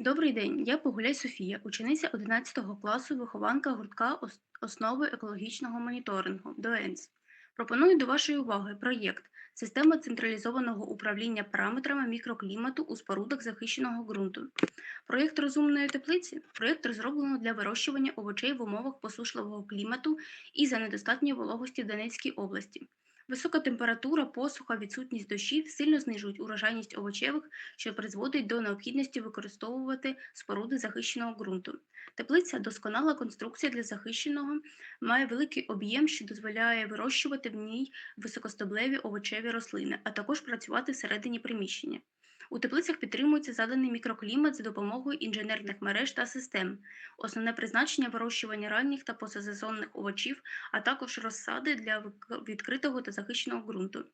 Добрий день, я Погуляй Софія, учениця 11 класу, вихованка гуртка Основи екологічного моніторингу ДОЕНС. Пропоную до вашої уваги проєкт Система централізованого управління параметрами мікроклімату у спорудах захищеного ґрунту. Проєкт розумної теплиці проєкт розроблено для вирощування овочей в умовах посушливого клімату і за недостатньої вологості в Донецькій області. Висока температура, посуха, відсутність дощів сильно знижують урожайність овочевих що призводить до необхідності використовувати споруди захищеного ґрунту. Теплиця досконала конструкція для захищеного, має великий об'єм, що дозволяє вирощувати в ній високостеблеві овочеві рослини, а також працювати всередині приміщення. У теплицях підтримується заданий мікроклімат за допомогою інженерних мереж та систем, основне призначення вирощування ранніх та позасезонних овочів, а також розсади для відкритого та захищеного ґрунту.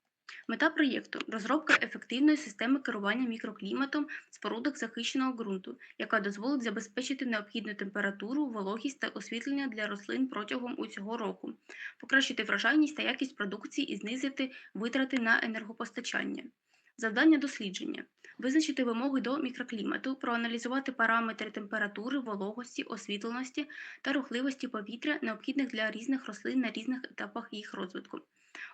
Мета проєкту розробка ефективної системи керування мікрокліматом в спорудах захищеного ґрунту, яка дозволить забезпечити необхідну температуру, вологість та освітлення для рослин протягом усього року, покращити врожайність та якість продукції і знизити витрати на енергопостачання. Завдання дослідження визначити вимоги до мікроклімату, проаналізувати параметри температури, вологості, освітленості та рухливості повітря, необхідних для різних рослин на різних етапах їх розвитку.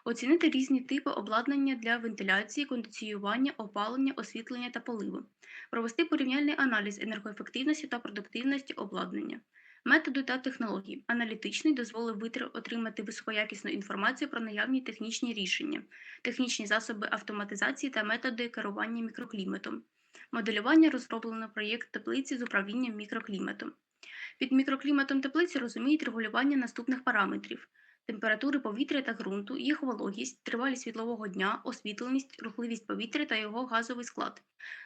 Оцінити різні типи обладнання для вентиляції, кондиціювання, опалення, освітлення та поливу, провести порівняльний аналіз енергоефективності та продуктивності обладнання. Методи та технології. Аналітичний дозволив витр- отримати високоякісну інформацію про наявні технічні рішення, технічні засоби автоматизації та методи керування мікрокліматом. Моделювання розроблено проєкт теплиці з управлінням мікрокліматом. Під мікрокліматом теплиці розуміють регулювання наступних параметрів: температури повітря та ґрунту, їх вологість, тривалість світлового дня, освітленість, рухливість повітря та його газовий склад.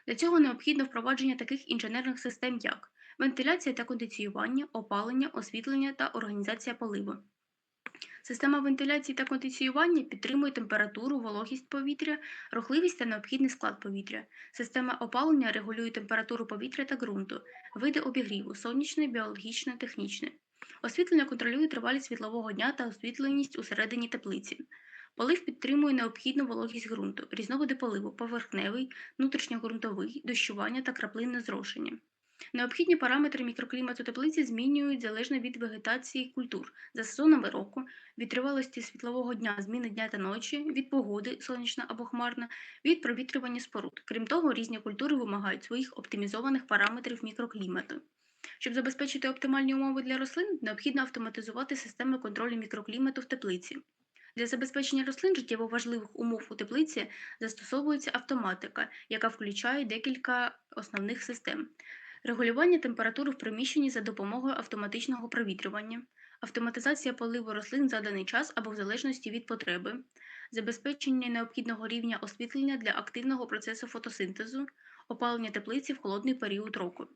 Для цього необхідно впровадження таких інженерних систем, як вентиляція та кондиціювання, опалення, освітлення та організація поливу. Система вентиляції та кондиціювання підтримує температуру, вологість повітря, рухливість та необхідний склад повітря. Система опалення регулює температуру повітря та ґрунту, види обігріву сонячне, біологічне, технічне. Освітлення контролює тривалість світлового дня та освітленість усередині теплиці. Полив підтримує необхідну вологість ґрунту, різновиди поливу, поверхневий, внутрішньоґрунтовий, дощування та краплинне зрошення. Необхідні параметри мікроклімату теплиці змінюють залежно від вегетації культур за сезонами року, від тривалості світлового дня, зміни дня та ночі, від погоди, сонячна або хмарна, від провітрювання споруд. Крім того, різні культури вимагають своїх оптимізованих параметрів мікроклімату. Щоб забезпечити оптимальні умови для рослин, необхідно автоматизувати системи контролю мікроклімату в теплиці. Для забезпечення рослин життєво важливих умов у теплиці застосовується автоматика, яка включає декілька основних систем. Регулювання температури в приміщенні за допомогою автоматичного провітрювання, автоматизація поливу рослин за даний час або в залежності від потреби, забезпечення необхідного рівня освітлення для активного процесу фотосинтезу, опалення теплиці в холодний період року.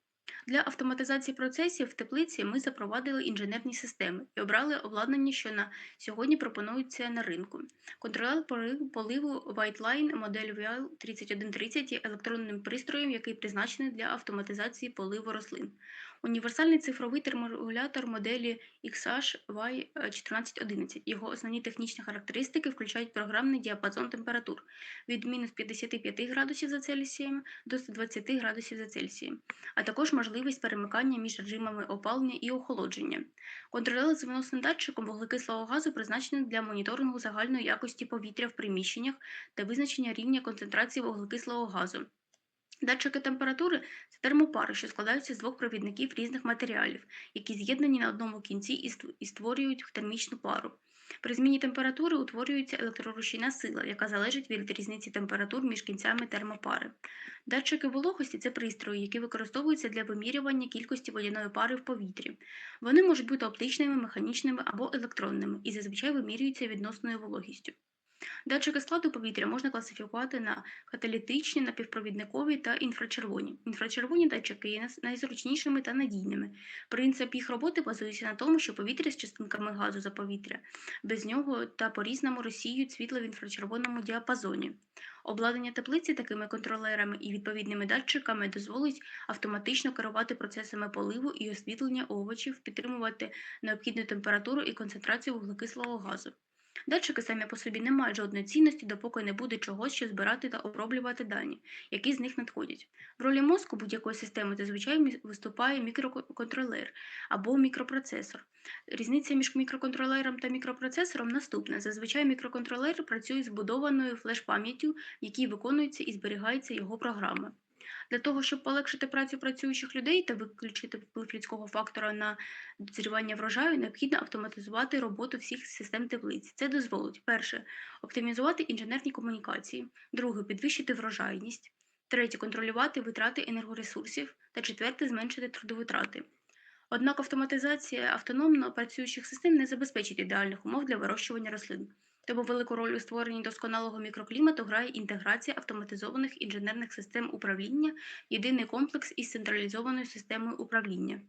Для автоматизації процесів в теплиці ми запровадили інженерні системи і обрали обладнання, що на сьогодні пропонується на ринку. Контролер поливу WhiteLine модель VL 3130 є електронним пристроєм, який призначений для автоматизації поливу рослин. Універсальний цифровий терморегулятор моделі XH Y1411. Його основні технічні характеристики включають програмний діапазон температур від мінус 55 градусів за Цельсієм до 120 градусів за Цельсієм, а також можливість перемикання між режимами опалення і охолодження. Контролер з виносним датчиком вуглекислого газу призначений для моніторингу загальної якості повітря в приміщеннях та визначення рівня концентрації вуглекислого газу. Датчики температури це термопари, що складаються з двох провідників різних матеріалів, які з'єднані на одному кінці і створюють термічну пару. При зміні температури утворюється електрорушійна сила, яка залежить від різниці температур між кінцями термопари. Датчики вологості це пристрої, які використовуються для вимірювання кількості водяної пари в повітрі. Вони можуть бути оптичними, механічними або електронними і зазвичай вимірюються відносною вологістю. Датчики складу повітря можна класифікувати на каталітичні, напівпровідникові та інфрачервоні. Інфрачервоні датчики є найзручнішими та надійними. Принцип їх роботи базується на тому, що повітря з частинками газу за повітря без нього та по-різному розсіюють світло в інфрачервоному діапазоні. Обладнання теплиці такими контролерами і відповідними датчиками дозволить автоматично керувати процесами поливу і освітлення овочів, підтримувати необхідну температуру і концентрацію вуглекислого газу. Датчики самі по собі не мають жодної цінності, допоки не буде чогось, що збирати та оброблювати дані, які з них надходять. В ролі мозку будь-якої системи зазвичай виступає мікроконтролер або мікропроцесор. Різниця між мікроконтролером та мікропроцесором наступна. Зазвичай мікроконтролер працює з вбудованою флеш-пам'яттю, в якій виконується і зберігається його програма. Для того, щоб полегшити працю працюючих людей та виключити вплив людського фактора на дозрівання врожаю, необхідно автоматизувати роботу всіх систем теплиць. Це дозволить перше оптимізувати інженерні комунікації, друге підвищити врожайність, третє контролювати витрати енергоресурсів та четверте зменшити трудовитрати. Однак автоматизація автономно працюючих систем не забезпечить ідеальних умов для вирощування рослин. Тому велику роль у створенні досконалого мікроклімату грає інтеграція автоматизованих інженерних систем управління, єдиний комплекс із централізованою системою управління.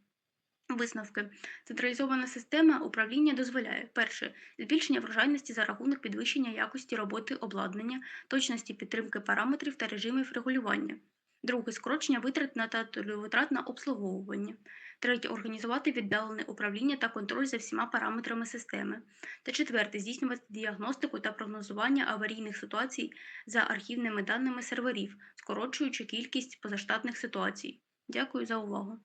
Висновки. Централізована система управління дозволяє перше збільшення врожайності за рахунок підвищення якості роботи обладнання, точності підтримки параметрів та режимів регулювання. Друге скорочення витрат на та витрат на обслуговування. Третє організувати віддалене управління та контроль за всіма параметрами системи. Та четверте здійснювати діагностику та прогнозування аварійних ситуацій за архівними даними серверів, скорочуючи кількість позаштатних ситуацій. Дякую за увагу.